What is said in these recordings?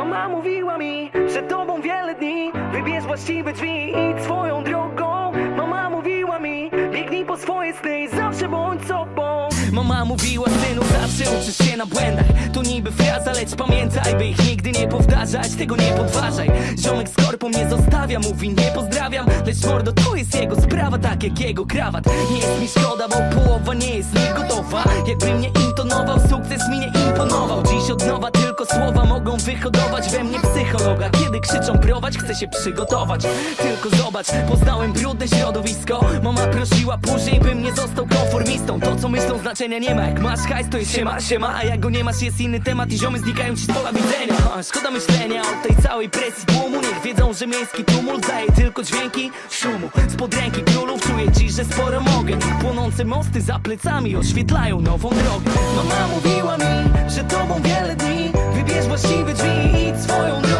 Mama mówiła mi, że tobą wiele dni Wybierz właściwe drzwi i idź swoją drogą. Mama mówiła mi, biegnij po swoje sny i zawsze bądź sobą. Mama mówiła synu, zawsze uczysz się na błędach. To niby fraza, lecz pamiętaj, by ich nigdy nie powtarzać. Tego nie podważaj. Ziomek z korpą nie zostawia, mówi nie pozdrawiam. Lecz mordo, to jest jego sprawa, tak jak jego krawat. Nie jest mi szkoda, bo połowa nie jest mi gotowa. Jakby mnie intonował, sukces mi nie imponował. Dziś od nowa tylko słowa mogą wyhodować we mnie psychologa Kiedy krzyczą prowadź, chcę się przygotować. Tylko zobacz, poznałem brudne środowisko. Mama prosiła później, bym nie został konformistą. To co myślą znaczenia nie ma, jak masz hajs to jest siema, siema. A jak go nie masz jest inny temat i ziomy znikają ci z pola widzenia. A, Szkoda myślenia o tej całej presji tłumu. Niech wiedzą, że miejski tumult daje tylko dźwięki szumu. Spod ręki królów czuję dziś, że sporo mogę. Płonące mosty za plecami oświetlają nową drogę. Mama mówiła mi, że tobą wiele dni. Wybierz właściwe drzwi i idź swoją drogą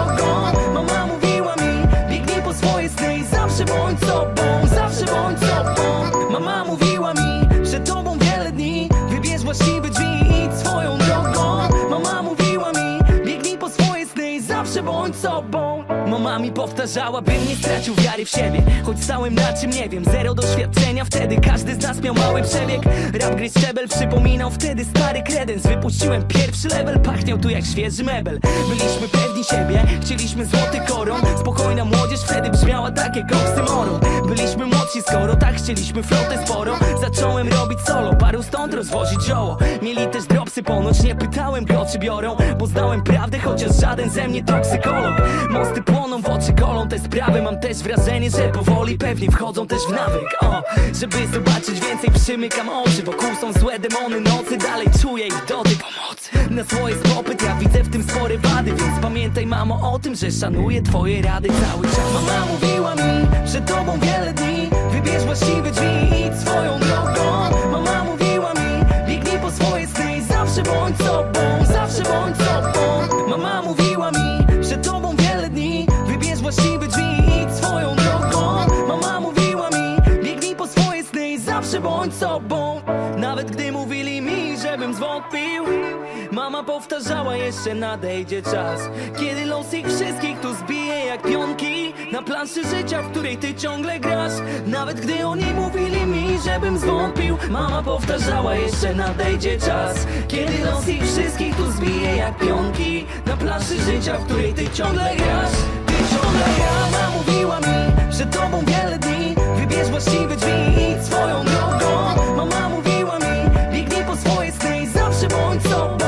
zawsze bądź sobą. Mama mi powtarzała, bym nie stracił wiary w siebie. Choć całym na czym nie wiem, zero doświadczenia. Wtedy każdy z nas miał mały przebieg. Rap gry szczebel przypominał wtedy stary kredens. Wypuściłem pierwszy level, pachniał tu jak świeży mebel. Byliśmy pewni siebie, chcieliśmy złoty koron. Spokojna młodzież wtedy brzmiała tak jak oksymoron Byliśmy młodsi skoro tak chcieliśmy flotę sporo Zacząłem robić solo, paru stąd rozwozić zioło. Mieli też dropsy ponoć, nie pytałem go czy biorą Bo znałem prawdę, chociaż żaden ze mnie toksykolog. Mosty płoną, w oczy kolą te sprawy. Mam też wrażenie, że powoli pewnie wchodzą też w nawyk. O, Żeby zobaczyć więcej przymykam oczy Wokół są złe demony. Nocy, dalej czuję ich dotyk. Pomocy na swoje popyt, ja widzę w tym spore wady Więc pamiętaj mamo o tym, że szanuję twoje rady cały czas. Mama mówiła mi, że tobą wiele dni Wybierz właściwe drzwi. I idź swoją drogą. Mama mówiła mi, biegnij po swoje sny. I zawsze bądź sobą Zawsze bądź sobą. Mama mówiła mi, że tobą wiele dni Wybierz właściwe drzwi. I idź swoją drogą. Mama mówiła mi, biegnij po swoje sny. I zawsze bądź sobą. Nawet gdy mówili mi, żebym zwątpił. Mama powtarzała jeszcze nadejdzie czas Kiedy los ich wszystkich tu zbije jak pionki. Na planszy życia, w której ty ciągle grasz Nawet gdy oni mówili mi, żebym zwątpił. Mama powtarzała jeszcze nadejdzie czas Kiedy los ich wszystkich tu zbije jak pionki. Na planszy życia, w której ty ciągle grasz Ty ciągle grasz. Mama mówiła mi, że tobą wiele dni. Wybierz właściwe zawsze bądź sobą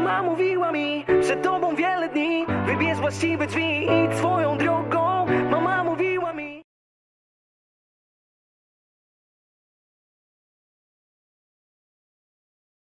Mama mówiła mi, że tobą wiele dni Wybierz właściwe drzwi i idź swoją drogą. Mama mówiła